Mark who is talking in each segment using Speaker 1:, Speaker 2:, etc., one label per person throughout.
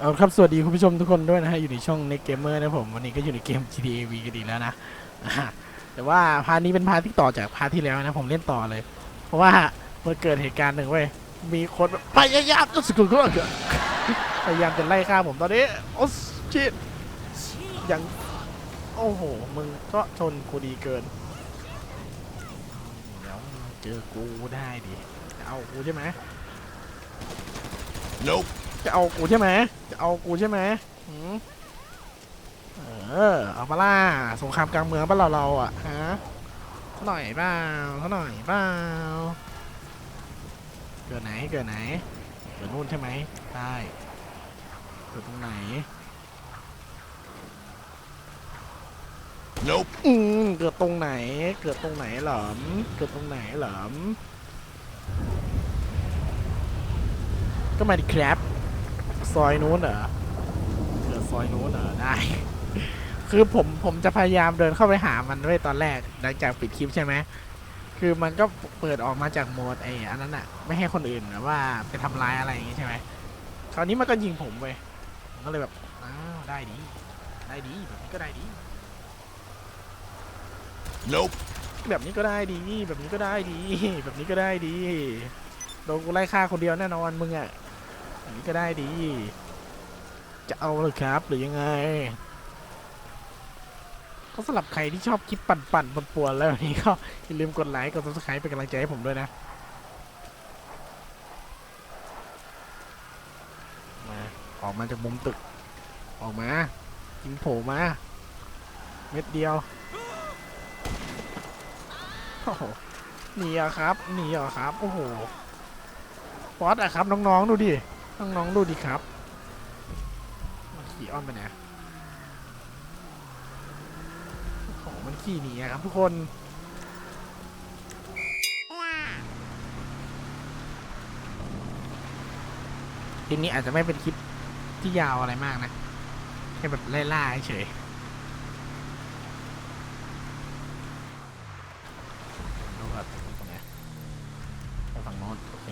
Speaker 1: เอาครับ สวัสดีคุณผู้ชมทุกคนด้วยนะฮะ อยู่ในช่อง Next Gamer นะผม วันนี้ก็อยู่ในเกม GTA V กันดีแล้วนะ แต่ว่าพาร์ทนี้เป็นพาร์ทที่ต่อจากพาร์ทที่แล้วนะ ผมเล่นต่อเลย เพราะว่ามันเกิดเหตุการณ์หนึ่งเว้ย มีคนพยายามจะสกุลก็พยายามจะไล่ฆ่าผมตอนนี้ โอ้ชิตยังโอ้โห มึงก็ชนกูดีเกิน เดี๋ยวเจอกูได้ดิ เอากูใช่ไหม
Speaker 2: Nope.
Speaker 1: จะเอากูใช่ไหมจะเอากูใช่ไหมหืมเออเอาปะล่าสงครามกลางเมืองปะเราเราอะฮะสักหน่อยเปล่าสักหน่อยเปล่าเกิดไหนเกิดไหนเกิดนู่นใช่ไหมได้เกิดตรงไหน
Speaker 2: Nope.
Speaker 1: อืมเกิดตรงไหน เกิดตรงไหนเหรอมเกิดตรงไหนเหรอมก็มาดิครับ ซอยนู้นเหรอเกิดซอยนู้นเหรอได้ คือผมผมจะพยายามเดินเข้าไปหามันด้วยตอนแรกหลังจากปิดคลิปใช่ไหมคือมันก็เปิดออกมาจากโหมดไอ้อันนั้นอะไม่ให้คนอื่นแบบว่าไปทำร้ายอะไรอย่างงี้ใช่ไหมคราวนี้มันก็ยิงผมไปผมก็เลยแบบอ้าวได้ดี ได้ดีแบบนี้ก็ได้ดี
Speaker 2: Nope.
Speaker 1: แบบนี้ก็ได้ดี แบบนี้ก็ได้ดี แบบนี้ก็ได้ดีโดนกูไล่ฆ่าคนเดียวแน่นอนมึงอะแบบ นี้ก็ได้ดี จะเอาเลยครับหรือยังไง ก็สำหรับใครที่ชอบคลิปปั่นๆปวนๆแล้วนี้ก็อย่าลืมกดไลค์กด subscribe เป็นกำลังใจให้ผมด้วยนะมาออกมาจากมุมตึก ออกมายิงโผล่มา เม็ดเดียวโอ้โหหนีอะครับหนีอะครับ โอ้โหฟอสอะครับ น้อง ๆ ดูดิ น้องๆดูดิครับมันขี่อ้อมไปไหนของมันขี่หนีอะครับทุกคนคลิปนี้อาจจะไม่เป็นคลิปที่ยาวอะไรมากนะแค่แบบไล่ๆเฉย ดูก่อนตรงไหนไปฝั่งโน้นโอเค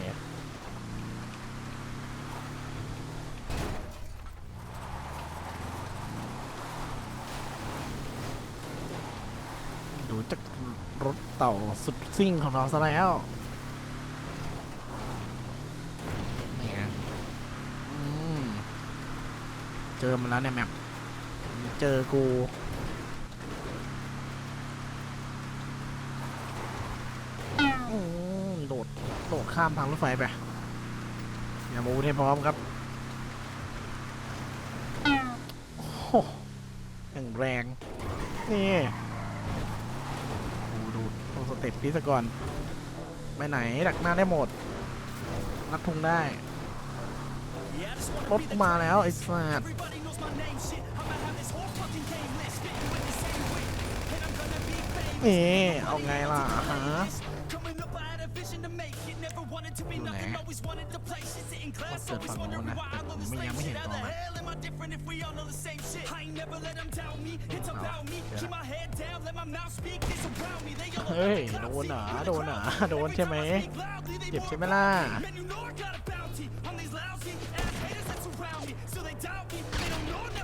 Speaker 1: ดูจากรถเต่าสุดซิ่งของเราซะแล้วนี่ไงอืมเจอมันแล้วเนี่ยแมปเจอกูอืมโดดโดดข้ามทางรถไฟไป อย่ามูให้พร้อมครับโอ้โหอย่างแรง นี่ดูดูดูสเต็ปนี้ซะก่อนไปไหนดักหน้าได้หมด นัดทุงได้รถมาแล้วไอ้สัสนี่เอาไงล่ะฮะ อยู่ไหนว่าเกิดฝั่งโน้นนะแต่ผมไม่ยังไม่เห็นตอนนั้นเฮ้ย โดนเหรอโดนเหรอโดนใช่ไหม เจ็บใช่ไหมล่ะ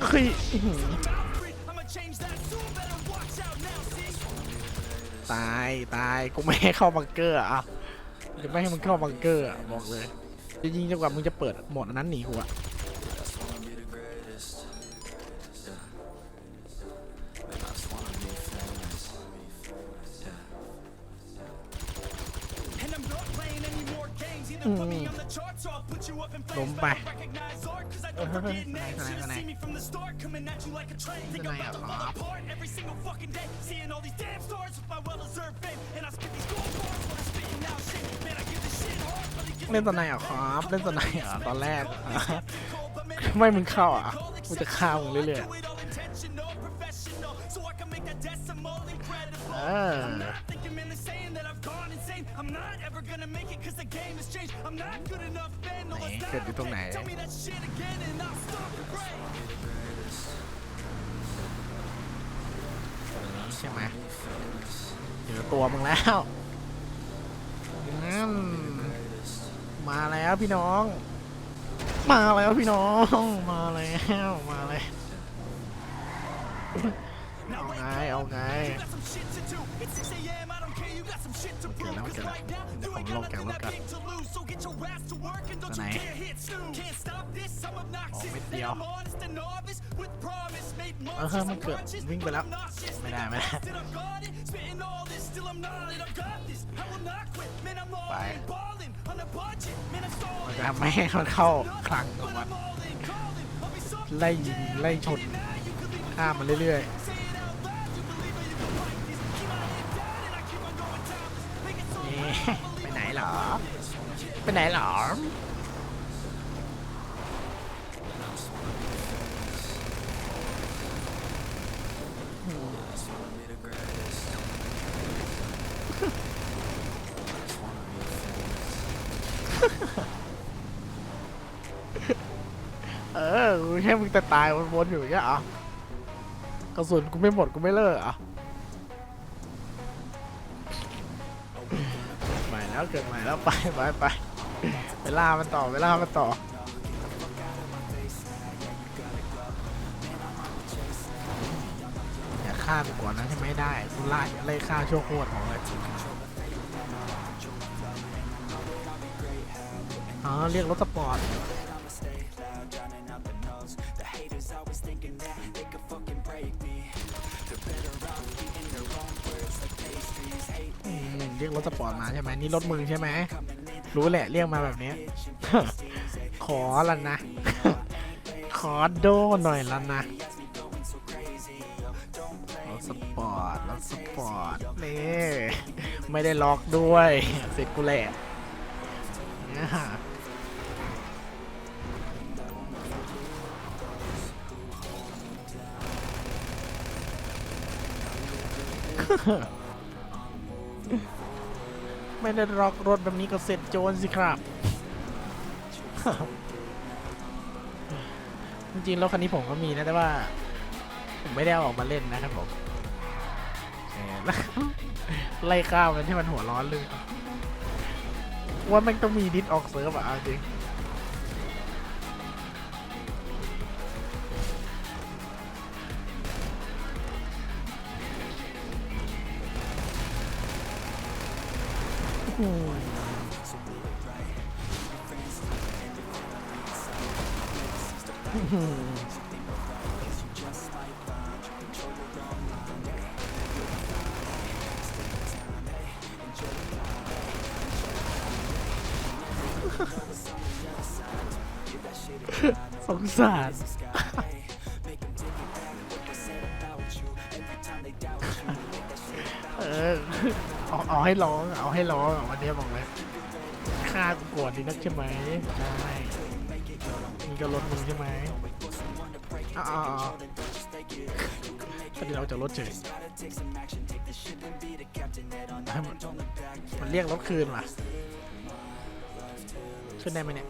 Speaker 1: เฮ้ยอื้อหือตาย ตาย กูไม่ให้เข้าบังเกอร์อะ จะไม่ให้มึงเข้าบังเกอร์อะบอกเลยจะยิงจนกว่ามึงจะเปิดโหมดอันนั้นหนีกูอะอืมล้มไป เล่นตอนไหนอะครับ เล่นตอนไหนอะตอนแรกไม่มึงเข้าอะกูจะฆ่ามึงเรื่อยๆเออ ไหนเกิดอยู่ตรงไหนตรงนี้ใช่ไหมเจอตัวมึงแล้วอืมมาแล้วพี่น้อง มาแล้วพี่น้อง มาแล้ว มาเลย เอาไง เอาไง
Speaker 2: เกิดแล้วเกิดแล้วเดี๋ยวผมลงจากรถก่อน
Speaker 1: ตัวไหนออกเม็ดเดียวเออเฮ้ยมันเกือบวิ่งไปแล้ว ไม่ได้ไม่ได้ไปมันจะไม่ให้มันเข้าคลังของมันไล่ยิงไล่ชนข้ามมันเรื่อยๆ ไปไหนเหรอ ไปไหนเหรอ เออกูแค่มึงแต่ตายวนๆอยู่อย่างเงี้ยเหรอกระสุนกูไม่หมดกูไม่เลิกเหรอะ แล้วเกิดใหม่แล้วไปไปไปเวลามันต่อเวลามันต่ออย่าฆ่ากูก่อนนะที่ไม่ได้กูไล่ไล่ฆ่าชั่วโคตรของเลยอ๋อเรียกรถสปอร์ต เรียกรถสปอร์ตมาใช่ไหมนี่รถมึงใช่ไหมรู้แหละเรียกมาแบบนี้ ขอละนะ ขอโดหน่อยละนะรถสปอร์ตรถสปอร์ตนี่ไม่ได้ล็อกด้วยเสร็จกูแหละเนี่ย ไม่ได้ล็อกรถแบบนี้ก็เสร็จโจรสิครับ จริงๆรถคันนี้ผมก็มีนะแต่ว่า ผมไม่ได้เอาออกมาเล่นนะครับผมไล่ข้าวมันที่มันหัวร้อนเลยว่ามันต้องมีดิสออกเซิร์ฟอะเอาจริง สงสาร เออ เอาเอาให้ร้องเอาให้ร้องวันนี้บอกเลยฆ่ากูก่อนดีนักใช่ไหมได้มีก็รถมึงใช่ไหมอ้าวตอนนี้เราจะรถเฉยมันมันเรียกรถคืนว่ะขึ้นได้ไหมเนี่ย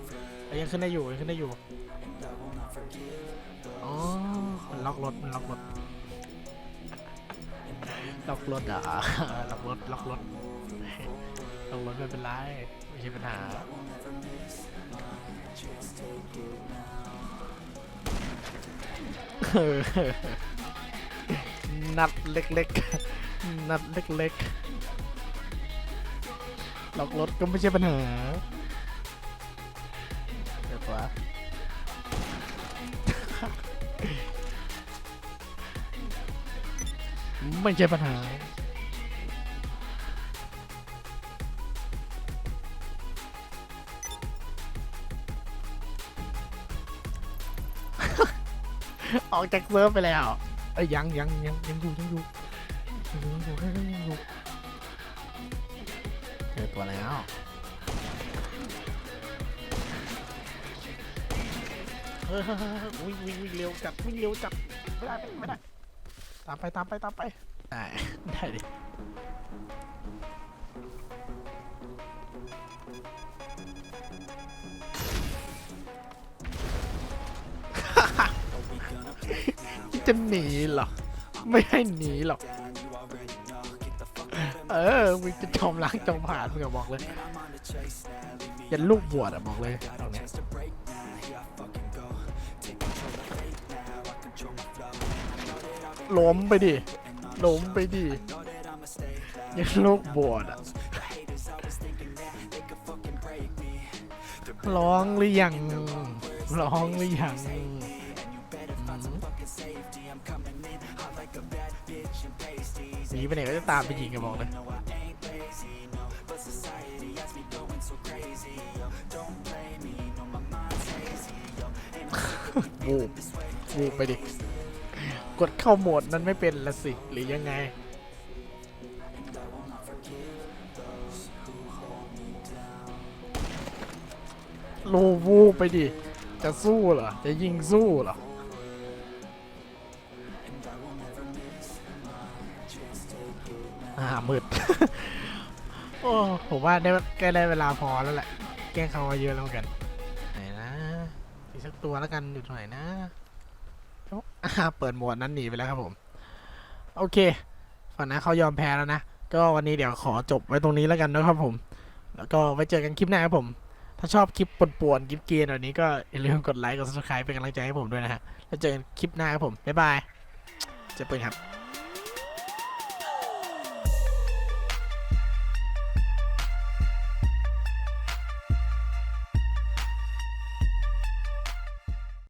Speaker 1: ยยังขึ้นได้อยู่ยังขึ้นได้อยู่ อ๋อ มันล็อกรถ มันล็อกรถ ล็อกรถอะล็อกรถล็อกรถล็อกรถไม่เป็นไรไม่ใช่ปัญหาเออนัดเล็กๆ นัดเล็กๆล็อกรถก็ไม่ใช่ปัญหาเดี๋ยววะ ไม่ใช่ปัญหา ออกจากเซิร์ฟไปแล้วเอ้ยยังยังยังยังอยู่ยังอยู่ยังอยู่ยังอยู่ยังอยู่ยังอยู่เจอตัวแล้วเฮ้ยเฮ้ยเฮ้ยเฮ้ยวิ่งวิ่งวิ่งเร็วจัดวิ่งเร็วจัดไม่ได้ไม่ได้ตามไปตามไปตามไป ได้ได้ดิจะหนีเหรอ ไม่ให้หนีหรอก เออมึงจะจอมล้างจอมผ่านมึงบอกเลยยันลูกบวชอะบอกเลยตรงนี้ล้มไปดิ ล้มไปดิยังโลกบอดอะร้องหรือยัง ร้องหรือยังอืมหนีไปไหนก็จะตามไปยิงกันบอกเลยวูบวูบไปดิ กดเข้าโหมดนั้นไม่เป็นละสิหรือยังไง โลวูไปดิ จะสู้เหรอ จะยิงสู้เหรออ่ามืด โอ้ผมว่าได้ใกล้ได้เวลาพอแล้วแหละ แกล้งเขามาเยอะแล้วเหมือนกัน ไหนนะ อีกสักตัวแล้วกันอยู่ตรงไหนนะโอ๊ะ เปิดหมวดนั้นหนีไปแล้วครับผม โอเคฝั่งนั้นเขายอมแพ้แล้วนะ ก็วันนี้เดี๋ยวขอจบไว้ตรงนี้แล้วกันนะครับผม แล้วก็ไว้เจอกันคลิปหน้าครับผม ถ้าชอบคลิปป่วนๆคลิปเกียร์แบบนี้ก็อย่าลืมกดไลค์กด subscribe เป็นกำลังใจให้ผมด้วยนะฮะ แล้วเจอกันคลิปหน้าครับผม บ๊ายบายเจอปืนครับ